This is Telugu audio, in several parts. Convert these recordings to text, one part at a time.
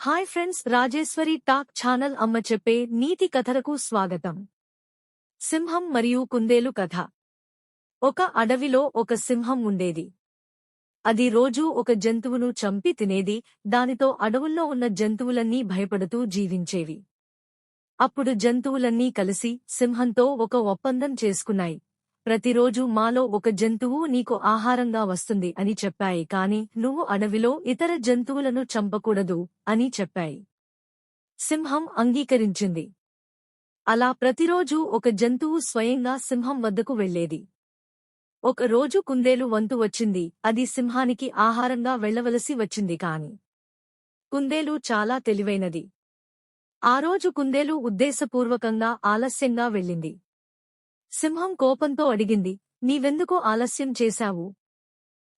Hi friends Rajeswari talk channel అమ్మ చెప్పే నీతి కథలకు స్వాగతం. సింహం మరియు కుందేలు కథ. ఒక అడవిలో ఒక సింహం ఉండేది. అది రోజూ ఒక జంతువును చంపి తినేది దానితో అడవుల్లో ఉన్న జంతువులన్నీ భయపడుతూ జీవించేవి. అప్పుడు జంతువులన్నీ కలిసి సింహంతో ఒక ఒప్పందం చేసుకున్నాయి. ప్రతిరోజు మాలో ఒక జంతువు నీకు ఆహారంగా వస్తుంది అని చెప్పాయి కాని నువ్వు అడవిలో ఇతర జంతువులను చంపకూడదు అని చెప్పాయి. సింహం అంగీకరించింది. అలా ప్రతిరోజూ ఒక జంతువు స్వయంగా సింహం వద్దకు వెళ్ళేది ఒక రోజు కుందేలు వంతు వచ్చింది. అది సింహానికి ఆహారంగా వెళ్ళవలసి వచ్చింది కాని కుందేలు చాలా తెలివైనది. ఆ రోజు కుందేలు ఉద్దేశపూర్వకంగా ఆలస్యంగా వెళ్ళింది. సింహం కోపంతో అడిగింది నీవెందుకు ఆలస్యం చేశావు?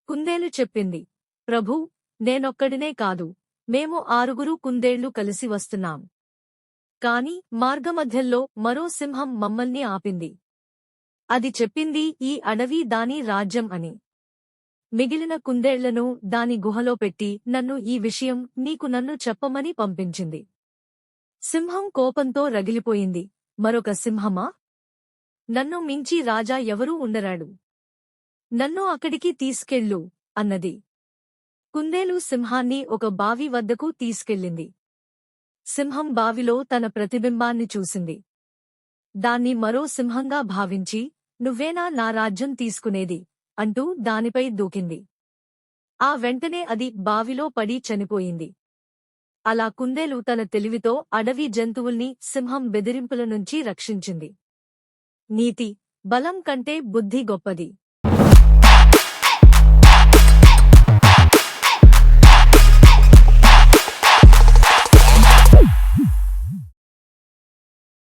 కుందేలు చెప్పింది ప్రభూ నేనొక్కడినే కాదు మేము ఆరుగురు కుందేళ్ళు కలిసి వస్తున్నాం. కాని మార్గమధ్యల్లో మరో సింహం మమ్మల్ని ఆపింది. అది చెప్పింది ఈ అడవి దాని రాజ్యం అని. మిగిలిన కుందేళ్ళను దాని గుహలో పెట్టి నన్ను ఈ విషయం నీకు నన్ను చెప్పమని పంపించింది. సింహం కోపంతో రగిలిపోయింది మరొక సింహమా? నన్ను మించి రాజా ఎవరూ ఉండరాడు. నన్ను అక్కడికి తీసుకెళ్ళు అన్నది. కుందేలు సింహాన్ని ఒక బావి వద్దకు తీసుకెళ్ళింది. సింహం బావిలో తన ప్రతిబింబాన్ని చూసింది. దాన్ని మరో సింహంగా భావించి నువ్వేనా నా రాజ్యం తీసుకునేది? అంటూ దానిపై దూకింది. ఆ వెంటనే అది బావిలో పడి చనిపోయింది. అలా కుందేలు తన తెలివితో అడవి జంతువుల్ని సింహం బెదిరింపుల నుంచి రక్షించింది. నీతి బలం కంటే బుద్ధి గొప్పది.